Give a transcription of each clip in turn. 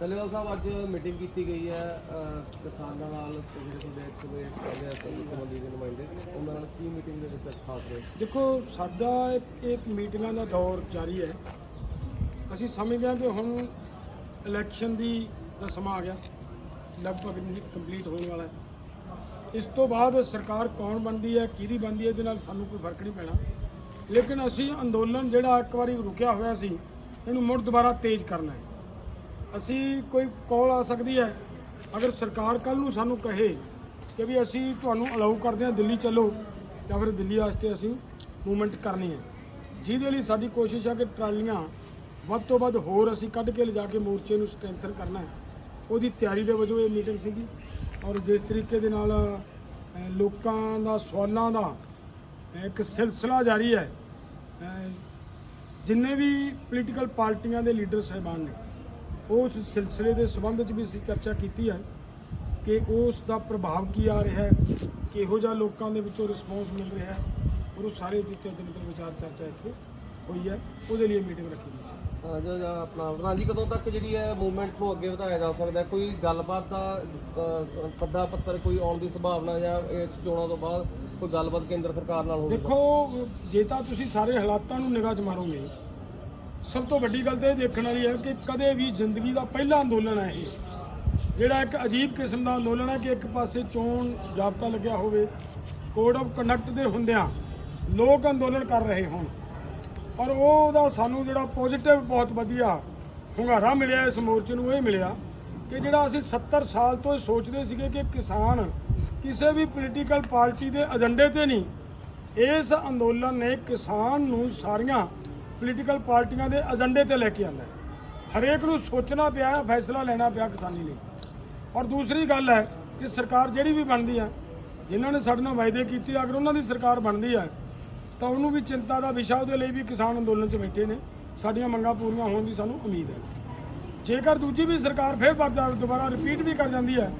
ਟੱਲੇਵਾਲ ਸਾਹਿਬ ਅੱਜ ਮੀਟਿੰਗ ਕੀਤੀ ਗਈ ਹੈ ਅਹ, ਕਿਸਾਨਾਂ ਨਾਲ ਤੇ ਜਿਹੜੇ ਤੁਹਾਡੇ ਇੱਥੇ ਦੇ ਸੰਬੰਧੀ ਦੇ ਨੁਮਾਇੰਦੇ ਉਹਨਾਂ ਨਾਲ ਕੀ ਮੀਟਿੰਗ ਦੇ ਵਿੱਚ ਖਾਸ ਰਹੇ ਦੇਖੋ ਸਾਡਾ ਇੱਕ ਇੱਕ ਮੀਟਿੰਗਾਂ ਦਾ ਦੌਰ ਜਾਰੀ ਹੈ। ਅਸੀਂ ਸਮਝਦੇ ਹਾਂ ਕਿ ਹੁਣ ਇਲੈਕਸ਼ਨ ਦੀ ਦਾ ਸਮਾਂ ਆ ਗਿਆ। ਲਗਭਗ ਕੰਪਲੀਟ ਹੋਣ ਵਾਲਾ ਹੈ। ਇਸ ਤੋਂ ਬਾਅਦ ਸਰਕਾਰ ਕੌਣ ਬਣਦੀ ਹੈ ਕਿਹਦੀ ਬਣਦੀ ਹੈ ਇਹਦੇ ਨਾਲ ਸਾਨੂੰ ਕੋਈ ਫ਼ਰਕ ਨਹੀਂ ਪੈਣਾ। ਲੇਕਿਨ ਅਸੀਂ ਅੰਦੋਲਨ ਜਿਹੜਾ ਇੱਕ ਵਾਰੀ ਰੁਕਿਆ ਹੋਇਆ ਸੀ ਇਹਨੂੰ ਮੁੜ ਦੁਬਾਰਾ ਤੇਜ਼ ਕਰਨਾ ਹੈ। ਅਸੀਂ ਕੋਈ ਕਾਲ ਆ ਸਕਦੀ ਹੈ। ਅਗਰ ਸਰਕਾਰ ਕੱਲ ਨੂੰ ਸਾਨੂੰ ਕਹੇ ਕਿ ਵੀ ਅਸੀਂ ਤੁਹਾਨੂੰ ਅਲਾਉ ਕਰਦੇ ਹਾਂ ਦਿੱਲੀ ਚੱਲੋ ਜਾਂ ਫਿਰ ਦਿੱਲੀ ਵਾਸਤੇ ਅਸੀਂ ਮੂਵਮੈਂਟ ਕਰਨੀ ਹੈ। ਜਿਹਦੇ ਲਈ ਸਾਡੀ ਕੋਸ਼ਿਸ਼ ਹੈ ਕਿ ਟਰਾਲੀਆਂ ਵੱਧ ਤੋਂ ਵੱਧ ਹੋਰ ਅਸੀਂ ਕੱਢ ਕੇ ਲਿਜਾ ਕੇ ਮੋਰਚੇ ਨੂੰ ਸਟਰੈਂਥਨ ਕਰਨਾ ਹੈ। ਉਹਦੀ ਤਿਆਰੀ ਦੇ ਵਜੋਂ ਇਹ ਮੀਟਿੰਗ ਸੀਗੀ। ਔਰ ਜਿਸ ਤਰੀਕੇ ਦੇ ਨਾਲ ਲੋਕਾਂ ਦਾ, ਸਵਾਲਾਂ ਦਾ ਇੱਕ ਸਿਲਸਿਲਾ ਜਾਰੀ ਹੈ। ਜਿੰਨੇ ਵੀ ਪੋਲੀਟੀਕਲ ਪਾਰਟੀਆਂ ਦੇ ਲੀਡਰ ਸਾਹਿਬਾਨ ਨੇ ਉਸ ਸਿਲਸਿਲੇ ਦੇ ਸੰਬੰਧ ਵਿੱਚ ਵੀ ਅਸੀਂ ਚਰਚਾ ਕੀਤੀ ਹੈ ਕਿ ਉਸ ਦਾ ਪ੍ਰਭਾਵ ਕੀ ਆ ਰਿਹਾ ਹੈ ਕਿਹੋ ਜਿਹਾ ਲੋਕਾਂ ਦੇ ਵਿੱਚੋਂ ਰਿਸਪੌਂਸ ਮਿਲ ਰਿਹਾ ਹੈ ਔਰ ਉਹ ਸਾਰੇ ਦਿੱਤੇ ਦਿਨ ਪਰ ਵਿਚਾਰ ਚਰਚਾ ਇੱਥੇ ਹੋਈ ਹੈ ਉਹਦੇ ਲਈ ਮੀਟਿੰਗ ਰੱਖੀ ਗਈ ਸੀ ਹਾਂ ਜੋ ਆਪਣਾ ਪ੍ਰਧਾਨ ਜੀ ਕਦੋਂ ਤੱਕ ਜਿਹੜੀ ਹੈ ਮੂਵਮੈਂਟ ਨੂੰ ਅੱਗੇ ਵਧਾਇਆ ਜਾ ਸਕਦਾ? ਕੋਈ ਗੱਲਬਾਤ ਦਾ ਸੱਦਾ ਪੱਤਰ ਕੋਈ ਆਉਣ ਦੀ ਸੰਭਾਵਨਾ ਜਾਂ ਇਸ ਚੋਣਾਂ ਤੋਂ ਬਾਅਦ ਕੋਈ ਗੱਲਬਾਤ ਕੇਂਦਰ ਸਰਕਾਰ ਨਾਲ ਹੋਵੇ ਦੇਖੋ ਜੇ ਤਾਂ ਤੁਸੀਂ ਸਾਰੇ ਹਾਲਾਤਾਂ ਨੂੰ ਨਿਗਾਹ 'ਚ ਮਾਰੋਗੇ ਸਭ ਤੋਂ ਵੱਡੀ ਗੱਲ ਤਾਂ ਇਹ ਦੇਖਣ ਵਾਲੀ ਹੈ ਕਿ ਕਦੇ ਵੀ ਜ਼ਿੰਦਗੀ ਦਾ ਪਹਿਲਾ ਅੰਦੋਲਨ ਹੈ ਇਹ। ਜਿਹੜਾ ਇੱਕ ਅਜੀਬ ਕਿਸਮ ਦਾ ਅੰਦੋਲਨ ਹੈ ਕਿ ਇੱਕ ਪਾਸੇ ਚੋਣ ਜਾਬਤਾ ਲੱਗਿਆ ਹੋਵੇ ਕੋਡ ਆਫ ਕੰਡਕਟ ਦੇ ਹੁੰਦਿਆਂ ਲੋਕ ਅੰਦੋਲਨ ਕਰ ਰਹੇ ਹੋਣ। ਔਰ ਉਹਦਾ ਸਾਨੂੰ ਜਿਹੜਾ ਪੋਜ਼ਿਟਿਵ ਬਹੁਤ ਵਧੀਆ ਹੁੰਗਾਰਾ ਮਿਲਿਆ ਇਸ ਮੋਰਚੇ ਨੂੰ, ਇਹ ਮਿਲਿਆ ਕਿ ਜਿਹੜਾ ਅਸੀਂ 70 ਸਾਲ ਤੋਂ ਇਹ ਸੋਚਦੇ ਸੀਗੇ ਕਿ ਕਿਸਾਨ ਕਿਸੇ ਵੀ ਪੋਲੀਟੀਕਲ ਪਾਰਟੀ ਦੇ ਏਜੰਡੇ ਤੇ ਨਹੀਂ, ਇਸ ਅੰਦੋਲਨ ਨੇ ਕਿਸਾਨ ਨੂੰ ਸਾਰੀਆਂ ਪੋਲੀਟੀਕਲ ਪਾਰਟੀਆਂ ਦੇ ਏਜੰਡੇ ਤੇ ਲੈ ਕੇ ਆਂਦਾ ਹਰੇਕ ਨੂੰ ਸੋਚਣਾ ਪਿਆ, ਫੈਸਲਾ ਲੈਣਾ ਪਿਆ ਕਿਸਾਨੀ ਲਈ। ਔਰ ਦੂਸਰੀ ਗੱਲ ਹੈ ਕਿ ਸਰਕਾਰ ਜਿਹੜੀ ਵੀ ਬਣਦੀ ਹੈ, ਜਿਨ੍ਹਾਂ ਨੇ ਸਾਡੇ ਨਾਲ ਵਾਅਦੇ ਕੀਤੇ, ਅਗਰ ਉਹਨਾਂ ਦੀ ਸਰਕਾਰ ਬਣਦੀ ਹੈ, ਤਾਂ ਉਹਨੂੰ ਵੀ ਚਿੰਤਾ ਦਾ ਵਿਸ਼ਾ ਉਹਦੇ ਲਈ ਵੀ ਕਿਸਾਨ ਅੰਦੋਲਨ 'ਚ ਬੈਠੇ ਨੇ। ਸਾਡੀਆਂ ਮੰਗਾਂ ਪੂਰੀਆਂ ਹੋਣ ਦੀ ਸਾਨੂੰ ਉਮੀਦ ਹੈ। ਜੇਕਰ ਦੂਜੀ ਵੀ ਸਰਕਾਰ ਫੇਰ ਵਾਰ ਦੁਬਾਰਾ ਰਿਪੀਟ ਵੀ ਕਰ ਜਾਂਦੀ ਹੈ,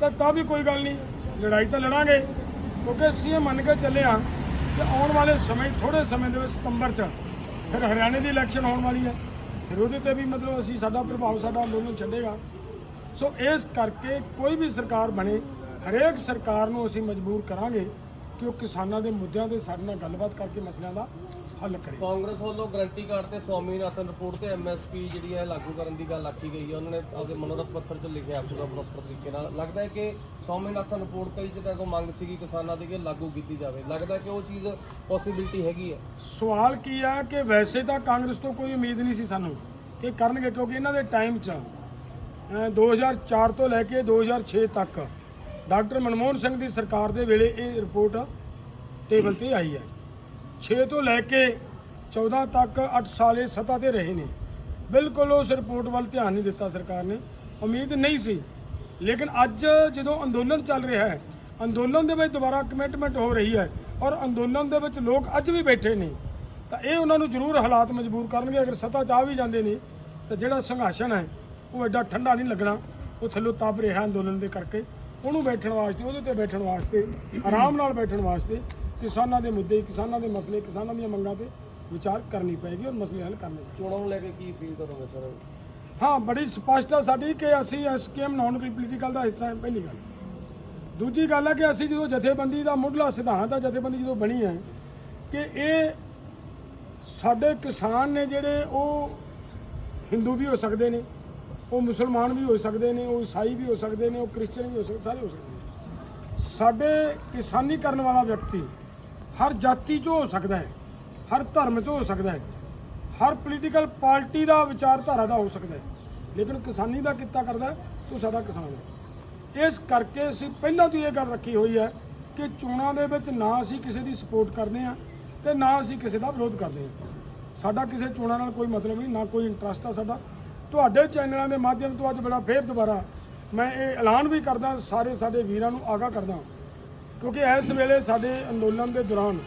ਤਾਂ ਤਾਂ ਵੀ ਕੋਈ ਗੱਲ ਨਹੀਂ, ਲੜਾਈ ਤਾਂ ਲੜਾਂਗੇ। ਕਿਉਂਕਿ ਅਸੀਂ ਇਹ ਮੰਨ ਕੇ ਚੱਲੇ ਹਾਂ ਕਿ ਆਉਣ ਵਾਲੇ ਸਮੇਂ ਥੋੜੇ ਸਮੇਂ ਦੇ ਵਿੱਚ ਸਤੰਬਰ 'ਚ ਫਿਰ ਹਰਿਆਣੇ ਦੀ ਇਲੈਕਸ਼ਨ ਹੋਣ ਵਾਲੀ ਹੈ। ਫਿਰ ਉਹਦੇ ਤੇ ਵੀ ਮਤਲਬ ਅਸੀਂ ਸਾਡਾ ਪ੍ਰਭਾਵ, ਸਾਡਾ ਅੰਦੋਲਨ ਛੱਡੇਗਾ। ਸੋ ਇਸ ਕਰਕੇ ਕੋਈ ਵੀ ਸਰਕਾਰ ਬਣੇ, ਹਰੇਕ ਸਰਕਾਰ ਨੂੰ ਅਸੀਂ ਮਜਬੂਰ ਕਰਾਂਗੇ ਕਿ ਉਹ ਕਿਸਾਨਾਂ ਦੇ ਮੁੱਦਿਆਂ ਤੇ ਸਾਡੇ ਨਾਲ ਗੱਲਬਾਤ ਕਰਕੇ ਮਸਲਿਆਂ ਦਾ ਹੱਲ ਕਰੇ। ਕਾਂਗਰਸ ਵੱਲੋਂ ਗਰੰਟੀ ਕਾਰਡ ਤੇ ਸਵਾਮੀਨਾਥਨ ਰਿਪੋਰਟ ਤੇ ਐਮਐਸਪੀ ਜਿਹੜੀ ਹੈ ਲਾਗੂ ਕਰਨ ਦੀ ਗੱਲ ਆਖੀ ਗਈ ਹੈ। ਉਹਨਾਂ ਨੇ ਆਪਦੇ ਮਨੋਰਥ ਪੱਤਰ 'ਚ ਲਿਖਿਆ ਪੂਰਾ ਪ੍ਰੋਪਰ ਤਰੀਕੇ ਨਾਲ। ਲੱਗਦਾ ਹੈ ਕਿ ਸਵਾਮੀਨਾਥਨ ਰਿਪੋਰਟ ਕਈ ਜਗ੍ਹਾ ਤੋਂ ਮੰਗ ਸੀਗੀ ਕਿਸਾਨਾਂ ਦੀ ਕਿ ਲਾਗੂ ਕੀਤੀ ਜਾਵੇ। ਲੱਗਦਾ ਕਿ ਉਹ ਚੀਜ਼ ਪੋਸੀਬਿਲਿਟੀ ਹੈਗੀ ਹੈ। ਸਵਾਲ ਕੀ ਆ ਕਿ ਵੈਸੇ ਤਾਂ ਕਾਂਗਰਸ ਤੋਂ ਕੋਈ ਉਮੀਦ ਨਹੀਂ ਸੀ ਸਾਨੂੰ ਕਿ ਕਰਨਗੇ ਕਿਉਂਕਿ ਇਹਨਾਂ ਦੇ ਟਾਈਮ 'ਚ ਅਹ 2004 ਤੋਂ ਲੈ ਕੇ 2006 ਤੱਕ ਡਾਕਟਰ ਮਨਮੋਹਨ ਸਿੰਘ ਦੀ ਸਰਕਾਰ ਦੇ ਵੇਲੇ ਇਹ ਰਿਪੋਰਟ ਟੇਬਲ ਤੇ ਆਈ ਹੈ। 6 ਤੋਂ ਲੈ ਕੇ 14 ਤੱਕ 8 ਸਾਲ ਇਹ ਸੱਤਾ ਤੇ ਰਹੇ ਨੇ। ਬਿਲਕੁਲ ਉਸ ਰਿਪੋਰਟ ਵੱਲ ਧਿਆਨ ਨਹੀਂ ਦਿੱਤਾ ਸਰਕਾਰ ਨੇ। ਉਮੀਦ ਨਹੀਂ ਸੀ। ਲੇਕਿਨ ਅੱਜ ਜਦੋਂ ਅੰਦੋਲਨ ਚੱਲ ਰਿਹਾ ਹੈ, ਅੰਦੋਲਨ ਦੇ ਵਿੱਚ ਦੁਬਾਰਾ ਕਮਿਟਮੈਂਟ ਹੋ ਰਹੀ ਹੈ ਔਰ ਅੰਦੋਲਨ ਦੇ ਵਿੱਚ ਲੋਕ ਅੱਜ ਵੀ ਬੈਠੇ ਨੇ, ਤਾਂ ਇਹ ਉਹਨਾਂ ਨੂੰ ਜ਼ਰੂਰ ਹਾਲਾਤ ਮਜਬੂਰ ਕਰਨਗੇ। ਅਗਰ ਸੱਤਾ ਚਾਹ ਵੀ ਜਾਂਦੇ ਨੇ, ਤਾਂ ਜਿਹੜਾ ਸੰਘਰਸ਼ਨ ਹੈ, ਉਹ ਐਡਾ ਠੰਡਾ ਨਹੀਂ ਲੱਗਣਾ। ਉਹ ਥੱਲੋਂ ਤਪ ਰਿਹਾ ਅੰਦੋਲਨ ਦੇ ਕਰਕੇ। ਉਹਨੂੰ ਬੈਠਣ ਵਾਸਤੇ, ਉਹਦੇ ਤੇ ਬੈਠਣ ਵਾਸਤੇ, ਆਰਾਮ ਨਾਲ ਬੈਠਣ ਵਾਸਤੇ ਕਿਸਾਨਾਂ ਦੇ ਮੁੱਦੇ ਕਿਸਾਨਾਂ ਦੇ ਮਸਲੇ ਕਿਸਾਨਾਂ ਦੀਆਂ ਮੰਗਾਂ ਤੇ ਵਿਚਾਰ ਕਰਨੀ ਪਏਗੀ ਔਰ ਮਸਲੇ ਹੱਲ ਕਰਨੇ ਪਏਗੇ। ਚੋਣਾਂ ਨੂੰ ਲੈ ਕੇ ਕੀ ਫੀਲ ਕਰੋਗੇ ਸਰ ਹਾਂ ਬੜੀ ਸਪਸ਼ਟ ਆ ਸਾਡੀ ਕਿ ਅਸੀਂ ਐਸਕੇਐਮ ਨਾਨ ਪੋਲੀਟੀਕਲ ਦਾ ਹਿੱਸਾ ਹਾਂ ਪਹਿਲੀ ਗੱਲ। ਦੂਜੀ ਗੱਲ ਹੈ ਕਿ ਅਸੀਂ ਜਦੋਂ ਜਥੇਬੰਦੀ ਦਾ ਮੁੱਢਲਾ ਸਿਧਾਂਤ ਆ ਜਥੇਬੰਦੀ ਜਦੋਂ ਬਣੀ ਹੈ ਕਿ ਇਹ ਸਾਡੇ ਕਿਸਾਨ ਨੇ ਜਿਹੜੇ ਉਹ ਹਿੰਦੂ ਵੀ ਹੋ ਸਕਦੇ ਨੇ ਉਹ ਮੁਸਲਮਾਨ ਵੀ ਹੋ ਸਕਦੇ ਨੇ ਉਹ ਈਸਾਈ ਵੀ ਹੋ ਸਕਦੇ ਨੇ ਉਹ ਕ੍ਰਿਸਚੀਅਨ ਵੀ ਹੋ ਸਕਦੇ ਸਾਰੇ ਹੋ ਸਕਦੇ ਨੇ। ਸਾਡੇ ਕਿਸਾਨੀ ਕਰਨ ਵਾਲਾ ਵਿਅਕਤੀ ਹਰ ਜਾਤੀ 'ਚ ਹੋ ਸਕਦਾ ਹੈ ਹਰ ਧਰਮ 'ਚ ਹੋ ਸਕਦਾ ਹੈ ਹਰ ਪੋਲੀਟੀਕਲ ਪਾਰਟੀ ਦਾ ਵਿਚਾਰਧਾਰਾ ਦਾ ਹੋ ਸਕਦਾ ਹੈ ਲੇਕਿਨ ਕਿਸਾਨੀ ਦਾ ਕਿੱਤਾ ਕਰਦਾ ਹੈ, ਉਹ ਸਾਡਾ ਕਿਸਾਨ ਹੈ। ਇਸ ਕਰਕੇ ਅਸੀਂ ਪਹਿਲਾਂ ਤੋਂ ਇਹ ਗੱਲ ਰੱਖੀ ਹੋਈ ਹੈ ਕਿ ਚੋਣਾਂ ਦੇ ਵਿੱਚ ਨਾ ਅਸੀਂ ਕਿਸੇ ਦੀ ਸਪੋਰਟ ਕਰਦੇ ਹਾਂ ਤੇ ਨਾ ਅਸੀਂ ਕਿਸੇ ਦਾ ਵਿਰੋਧ ਕਰਦੇ ਹਾਂ। ਸਾਡਾ ਕਿਸੇ ਚੋਣਾਂ ਨਾਲ ਕੋਈ ਮਤਲਬ ਨਹੀਂ ਨਾ ਕੋਈ ਇੰਟਰਸਟ ਆ ਸਾਡਾ। ਤੁਹਾਡੇ ਚੈਨਲਾਂ ਦੇ ਮਾਧਿਅਮ ਤੋਂ ਅੱਜ ਬੜਾ ਫੇਰ ਦੁਬਾਰਾ ਮੈਂ ਇਹ ਐਲਾਨ ਵੀ ਕਰਦਾ ਸਾਰੇ ਸਾਡੇ ਵੀਰਾਂ ਨੂੰ ਆਗਾਹ ਕਰਦਾ ਕਿਉਂਕਿ ਇਸ ਵੇਲੇ ਸਾਡੇ ਅੰਦੋਲਨ ਦੇ ਦੌਰਾਨ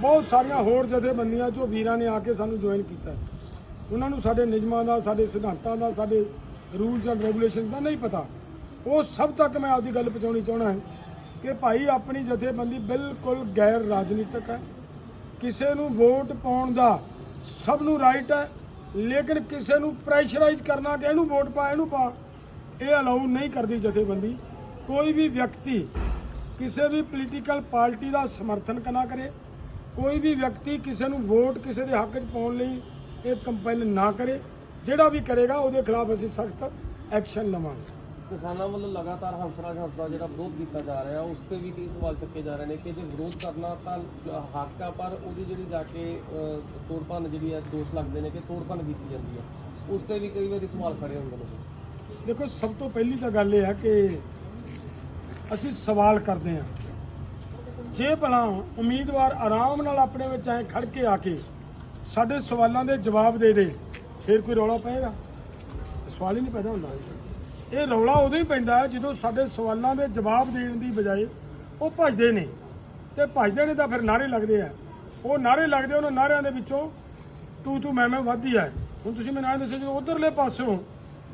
ਬਹੁਤ ਸਾਰੀਆਂ ਹੋਰ ਜਥੇਬੰਦੀਆਂ ਜੋ ਵੀਰਾਂ ਨੇ ਆ ਕੇ ਸਾਨੂੰ ਜੁਆਇਨ ਕੀਤਾ। ਉਹਨਾਂ ਨੂੰ ਸਾਡੇ ਨਿਯਮਾਂ ਦਾ, ਸਾਡੇ ਸਿਧਾਂਤਾਂ ਦਾ, ਸਾਡੇ ਰੂਲਸ ਐਂਡ ਰੈਗੂਲੇਸ਼ਨ ਦਾ ਨਹੀਂ ਪਤਾ। ਉਹ ਸਭ ਤੱਕ ਮੈਂ ਆਪਦੀ ਗੱਲ ਪਹੁੰਚਾਉਣੀ ਚਾਹਣਾ ਹੈ ਕਿ ਭਾਈ ਆਪਣੀ ਜਥੇਬੰਦੀ ਬਿਲਕੁਲ ਗੈਰ ਰਾਜਨੀਤਿਕ ਹੈ। ਕਿਸੇ ਨੂੰ ਵੋਟ ਪਾਉਣ ਦਾ ਸਭ ਨੂੰ ਰਾਈਟ ਹੈ, ਲੇਕਿਨ ਕਿਸੇ ਨੂੰ ਪ੍ਰੈਸ਼ਰਾਈਜ਼ ਕਰਨਾ ਕਿ ਇਹਨੂੰ ਵੋਟ ਪਾ, ਇਹਨੂੰ ਪਾ, ਇਹ ਅਲਾਉ ਨਹੀਂ ਕਰਦੀ ਜਥੇਬੰਦੀ। ਕੋਈ ਵੀ ਵਿਅਕਤੀ ਕਿਸੇ ਵੀ ਪੋਲੀਟੀਕਲ ਪਾਰਟੀ ਦਾ ਸਮਰਥਨ ਨਾ ਕਰੇ ਕੋਈ ਵੀ ਵਿਅਕਤੀ ਕਿਸੇ ਨੂੰ ਵੋਟ ਕਿਸੇ ਦੇ ਹੱਕ 'ਚ ਪਾਉਣ ਲਈ ਇਹ ਕੰਪੈਲ ਨਾ ਕਰੇ ਜਿਹੜਾ ਵੀ ਕਰੇਗਾ ਉਹਦੇ ਖਿਲਾਫ ਅਸੀਂ ਸਖਤ ਐਕਸ਼ਨ ਲਵਾਂਗੇ। ਕਿਸਾਨਾਂ ਵੱਲੋਂ ਲਗਾਤਾਰ ਹੰਸਰਾਜ ਹੰਸ ਦਾ ਜਿਹੜਾ ਵਿਰੋਧ ਕੀਤਾ ਜਾ ਰਿਹਾ ਉਸ ਤੇ ਵੀ ਕਈ ਸਵਾਲ ਚੱਕੇ ਜਾ ਰਹੇ ਨੇ ਕਿ ਜੇ ਵਿਰੋਧ ਕਰਨਾ ਤਾਂ ਹੱਕ ਆ ਪਰ ਉਹਦੀ ਜਿਹੜੀ ਜਾ ਕੇ ਅਹ, ਤੋੜ ਭੰਨ ਜਿਹੜੀ ਹੈ ਦੋਸ਼ ਲੱਗਦੇ ਨੇ ਕਿ ਤੋੜ ਭੰਨ ਕੀਤੀ ਜਾਂਦੀ ਹੈ ਉਸ ਤੇ ਵੀ ਕਈ ਵਾਰੀ ਸਵਾਲ ਖੜੇ ਹੁੰਦੇ ਨੇ। ਦੇਖੋ ਸਭ ਤੋਂ ਪਹਿਲੀ ਤਾਂ ਗੱਲ ਇਹ ਹੈ ਕਿ ਅਸੀਂ ਸਵਾਲ ਕਰਦੇ ਹਾਂ। ਜੇ ਭਲਾ ਉਮੀਦਵਾਰ ਆਰਾਮ ਨਾਲ ਆਪਣੇ ਵਿੱਚ ਐ ਖੜ ਕੇ ਆ ਕੇ ਸਾਡੇ ਸਵਾਲਾਂ ਦੇ ਜਵਾਬ ਦੇ ਦੇ, ਫਿਰ ਕੋਈ ਰੌਲਾ ਪਏਗਾ? ਸਵਾਲ ਹੀ ਨਹੀਂ ਪੈਦਾ ਹੁੰਦਾ। ਇਹ ਰੌਲਾ ਉਦੋਂ ਹੀ ਪੈਂਦਾ ਜਦੋਂ ਸਾਡੇ ਸਵਾਲਾਂ ਦੇ ਜਵਾਬ ਦੇਣ ਦੀ ਬਜਾਏ ਉਹ ਭੱਜਦੇ ਨੇ ਤੇ ਭੱਜਦੇ ਨੇ ਤਾਂ ਫਿਰ ਨਾਰੇ ਲੱਗਦੇ ਆ। ਉਹ ਨਾਰੇ ਲੱਗਦੇ ਉਹਨਾਂ ਨਾਰਿਆਂ ਦੇ ਵਿੱਚੋਂ ਤੂੰ ਤੂੰ ਮੈਂ ਮੈਂ ਵੱਧਦੀ ਆ। ਹੁਣ ਤੁਸੀਂ ਮੈਨੂੰ ਇਹ ਦੱਸੋ, ਜਦੋਂ ਉਧਰਲੇ ਪਾਸੋਂ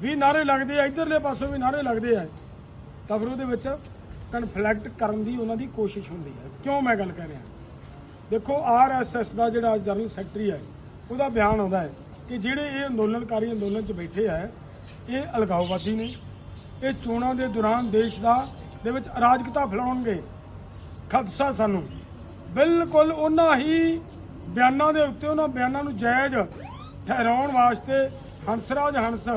ਵੀ ਨਾਰੇ ਲੱਗਦੇ ਆ, ਇਧਰਲੇ ਪਾਸੋਂ ਵੀ ਨਾਰੇ ਲੱਗਦੇ ਆ, ਤਾਂ ਫਿਰ ਉਹਦੇ ਵਿੱਚ ਕਨਫਲੈਕਟ ਕਰਨ ਦੀ ਉਹਨਾਂ ਦੀ ਕੋਸ਼ਿਸ਼ ਹੁੰਦੀ ਹੈ। ਕਿਉਂ ਮੈਂ ਗੱਲ ਕਰ ਰਿਹਾ? ਦੇਖੋ ਆਰਐਸਐਸ ਦਾ ਜਿਹੜਾ ਜਨਰਲ ਸੈਕਟਰੀ ਹੈ, ਉਹਦਾ ਬਿਆਨ ਆਉਂਦਾ ਹੈ ਕਿ ਜਿਹੜੇ ਇਹ ਅੰਦੋਲਨਕਾਰੀ ਅੰਦੋਲਨ 'ਚ ਬੈਠੇ ਆ ਇਹ ਅਲਗਾਓਵਾਦੀ ਨੇ। ਇਹ ਚੋਣਾਂ ਦੇ ਦੌਰਾਨ ਦੇਸ਼ ਦਾ, ਦੇ ਵਿੱਚ ਅਰਾਜਕਤਾ ਫੈਲਾਉਣਗੇ। ਖਦਸ਼ਾ ਸਾਨੂੰ। ਬਿਲਕੁਲ ਉਹਨਾਂ ਹੀ ਬਿਆਨਾਂ ਦੇ ਉੱਤੇ ਉਹਨਾਂ ਬਿਆਨਾਂ ਨੂੰ ਜਾਇਜ਼ ਠਹਿਰਾਉਣ ਵਾਸਤੇ ਹੰਸਰਾਜ ਹੰਸ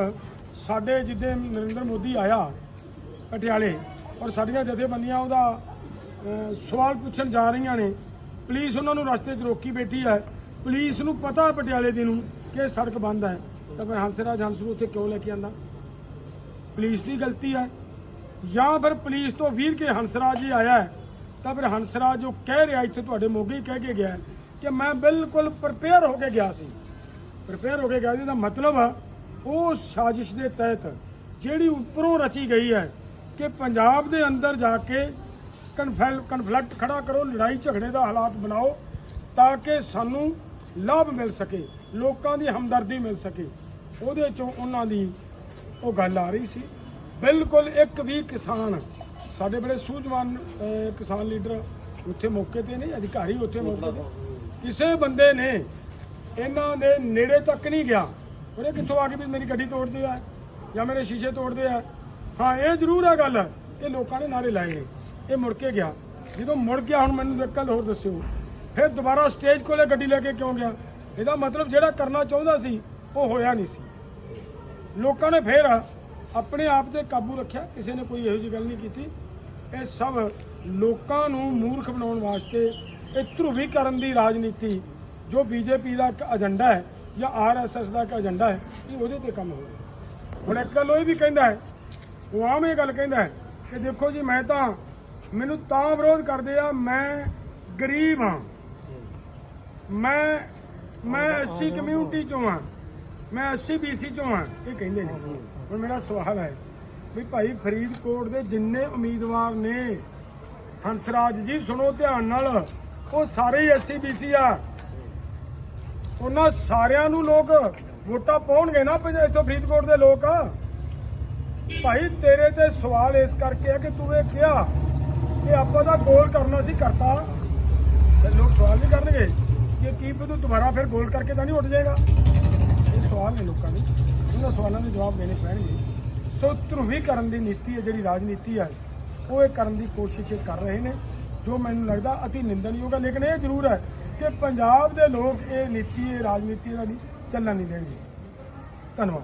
ਸਾਡੇ ਜਿੱਦੇ ਨਰਿੰਦਰ ਮੋਦੀ ਆਇਆ, ਪਟਿਆਲੇ ਔਰ ਸਾਡੀਆਂ ਜਥੇਬੰਦੀਆਂ ਉਹਦਾ ਸਵਾਲ ਪੁੱਛਣ ਜਾ ਰਹੀਆਂ ਨੇ। ਪੁਲਿਸ ਉਹਨਾਂ ਨੂੰ ਰਸਤੇ 'ਚ ਰੋਕੀ ਬੈਠੀ ਹੈ। ਪੁਲਿਸ ਨੂੰ ਪਤਾ ਪਟਿਆਲੇ ਦੀ ਨੂੰ ਕਿ ਸੜਕ ਬੰਦ ਹੈ। ਤਾਂ ਫਿਰ ਹੰਸਰਾਜ ਹੰਸ ਨੂੰ ਉੱਥੇ ਕਿਉਂ ਲੈ ਕੇ ਆਂਦਾ? ਪੁਲਿਸ ਦੀ ਗਲਤੀ ਹੈ। ਜਾਂ ਫਿਰ ਪੁਲਿਸ ਤੋਂ ਵੀਰ ਕੇ ਹੰਸਰਾਜ ਜੀ ਆਇਆ ਤਾਂ ਫਿਰ ਹੰਸਰਾਜ ਜੋ ਕਹਿ ਰਿਹਾ ਇੱਥੇ ਤੁਹਾਡੇ ਮੋਗੇ ਕਹਿ ਕੇ ਗਿਆ ਕਿ ਮੈਂ ਬਿਲਕੁਲ ਪ੍ਰਪੇਅਰ ਹੋ ਕੇ ਗਿਆ ਸੀ। ਪ੍ਰਪੇਅਰ ਹੋ ਕੇ ਗਿਆ ਸੀ ਦਾ ਮਤਲਬ ਆ, ਉਹ ਸਾਜ਼ਿਸ਼ ਦੇ ਤਹਿਤ ਜਿਹੜੀ ਉੱਪਰੋਂ ਰਚੀ ਗਈ ਹੈ ਕਿ ਪੰਜਾਬ ਦੇ ਅੰਦਰ ਜਾ ਕੇ ਕਨਫੈਲ ਕਨਫਲਿਕਟ ਖੜਾ ਕਰੋ ਲੜਾਈ ਝਗੜੇ ਦਾ ਹਾਲਾਤ ਬਣਾਓ ਤਾਂ ਕਿ ਸਾਨੂੰ ਲਾਭ ਮਿਲ ਸਕੇ ਲੋਕਾਂ ਦੀ ਹਮਦਰਦੀ ਮਿਲ ਸਕੇ। ਉਹਦੇ ਚੋਂ ਉਹਨਾਂ ਦੀ ਉਹ ਗੱਲ ਆ ਰਹੀ ਸੀ। ਬਿਲਕੁਲ ਇੱਕ ਵੀ ਕਿਸਾਨ ਸਾਡੇ ਬੜੇ ਸੂਝਵਾਨ ਕਿਸਾਨ ਲੀਡਰ ਉੱਥੇ ਮੌਕੇ ਤੇ ਨੇ ਅਧਿਕਾਰੀ ਉੱਥੇ ਮੌਕੇ ਤੇ। ਕਿਸੇ ਬੰਦੇ ਨੇ ਇਹਨਾਂ ਦੇ ਨੇੜੇ ਤੱਕ ਨਹੀਂ ਗਿਆ। ਉਹਨੇ ਕਿੱਥੋਂ ਆ ਕੇ ਵੀ ਮੇਰੀ ਗੱਡੀ ਤੋੜਦੇ ਆ ਜਾਂ ਮੇਰੇ ਸ਼ੀਸ਼ੇ ਤੋੜਦੇ ਆ? ਹਾਂ, ਇਹ ਜ਼ਰੂਰ ਹੈ ਗੱਲ। ਇਹ ਲੋਕਾਂ ਨੇ ਨਾਰੇ ਲਾਏ ਨੇ। ਇਹ ਮੁੜ ਕੇ ਗਿਆ। ਜਦੋਂ ਮੁੜ ਗਿਆ, ਹੁਣ ਮੈਨੂੰ ਇੱਕ ਗੱਲ ਹੋਰ ਦੱਸਿਓ। ਫਿਰ ਦੁਬਾਰਾ ਸਟੇਜ ਕੋਲੇ ਗੱਡੀ ਲੈ ਕੇ ਕਿਉਂ ਗਿਆ? ਇਹਦਾ ਮਤਲਬ ਜਿਹੜਾ ਕਰਨਾ ਚਾਹੁੰਦਾ ਸੀ, ਉਹ ਹੋਇਆ ਨਹੀਂ ਸੀ। ਲੋਕਾਂ ਨੇ ਫਿਰ ਆਪਣੇ ਆਪ ਤੇ ਕਾਬੂ ਰੱਖਿਆ। ਕਿਸੇ ਨੇ ਕੋਈ ਇਹੋ ਜਿਹੀ ਗੱਲ ਨਹੀਂ ਕੀਤੀ। ਇਹ ਸਭ ਲੋਕਾਂ ਨੂੰ ਮੂਰਖ ਬਣਾਉਣ ਵਾਸਤੇ, ਇਹ ਧਰੁਵੀਕਰਨ ਦੀ ਰਾਜਨੀਤੀ, ਜੋ ਬੀਜੇਪੀ ਦਾ ਇੱਕ ਏਜੰਡਾ ਹੈ ਜਾਂ ਆਰਐਸਐਸ ਦਾ ਇੱਕ ਏਜੰਡਾ ਹੈ, ਇਹ ਉਹਦੇ ਤੇ ਕੰਮ ਹੋ ਰਿਹਾ। ਹੁਣ ਇੱਕ ਗੱਲ ਉਹ ਇਹ ਵੀ ਕਹਿੰਦਾ ਹੈ ਉਹ ਆਮ ਇਹ ਗੱਲ ਕਹਿੰਦਾ ਕਿ ਦੇਖੋ ਜੀ ਮੈਂ ਤਾਂ, ਮੈਨੂੰ ਤਾਂ ਵਿਰੋਧ ਕਰਦੇ ਆ, ਮੈਂ ਗਰੀਬ ਹਾਂ। ਮੈਂ ਮੈਂ 80 ਕਮਿਊਨਿਟੀ ਚੋਂ ਹਾਂ। ਮੈਂ 80 BC ਚੋਂ ਹਾਂ, ਇਹ ਕਹਿੰਦੇ ਨੇ। ਹੁਣ ਮੇਰਾ ਸਵਾਲ ਹੈ ਵੀ ਭਾਈ ਫਰੀਦਕੋਟ ਦੇ ਜਿੰਨੇ ਉਮੀਦਵਾਰ ਨੇ, ਹੰਸਰਾਜ ਜੀ, ਸੁਣੋ ਧਿਆਨ ਨਾਲ, ਉਹ ਸਾਰੇ ਹੀ 80 BC ਆ। ਉਹਨਾਂ ਸਾਰਿਆਂ ਨੂੰ ਲੋਕ ਵੋਟਾਂ ਪਾਉਣਗੇ ਨਾ ਪੰਜ- ਇੱਥੋਂ ਫਰੀਦਕੋਟ ਦੇ ਲੋਕ। ਭਾਈ, ਤੇਰੇ ਤੇ ਸਵਾਲ ਇਸ ਕਰਕੇ ਹੈ ਕਿ ਤੂੰ ਇਹ ਕਿਹਾ ਕਿ ਆਪਾਂ ਦਾ ਗੋਲ ਕਰਨਾ ਸੀ ਕਰਤਾ। ਤੇ ਲੋਕ ਸਵਾਲ ਨਹੀਂ ਕਰਨਗੇ। ਕਿ ਕੀ ਪਤਾ ਤੂੰ ਦੁਬਾਰਾ ਫਿਰ ਗੋਲ ਕਰਕੇ ਤਾਂ ਨਹੀਂ ਉੱਠ ਜਾਏਗਾ। ਇਹ ਸਵਾਲ ਨੇ ਲੋਕਾਂ ਦੇ। ਉਹਨਾਂ ਸਵਾਲਾਂ ਦੇ ਜਵਾਬ ਦੇਣੇ ਪੈਣਗੇ। ਸੋ ਧਰੁਵੀਕਰਨ ਦੀ ਨੀਤੀ ਹੈ, ਜਿਹੜੀ ਰਾਜਨੀਤੀ ਹੈ, ਉਹ ਇਹ ਕਰਨ ਦੀ ਕੋਸ਼ਿਸ਼ ਇਹ ਕਰ ਰਹੇ ਨੇ। ਜੋ ਮੈਨੂੰ ਲੱਗਦਾ ਅਤੀ ਨਿੰਦਣਯੋਗ ਹੈ ਲੇਕਿਨ ਇਹ ਜ਼ਰੂਰ ਹੈ ਕਿ ਪੰਜਾਬ ਦੇ ਲੋਕ ਇਹ ਨੀਤੀ, ਇਹ ਰਾਜਨੀਤੀ ਦਾ ਚੱਲਣ ਨਹੀਂ ਦੇਣਗੇ। ਧੰਨਵਾਦ।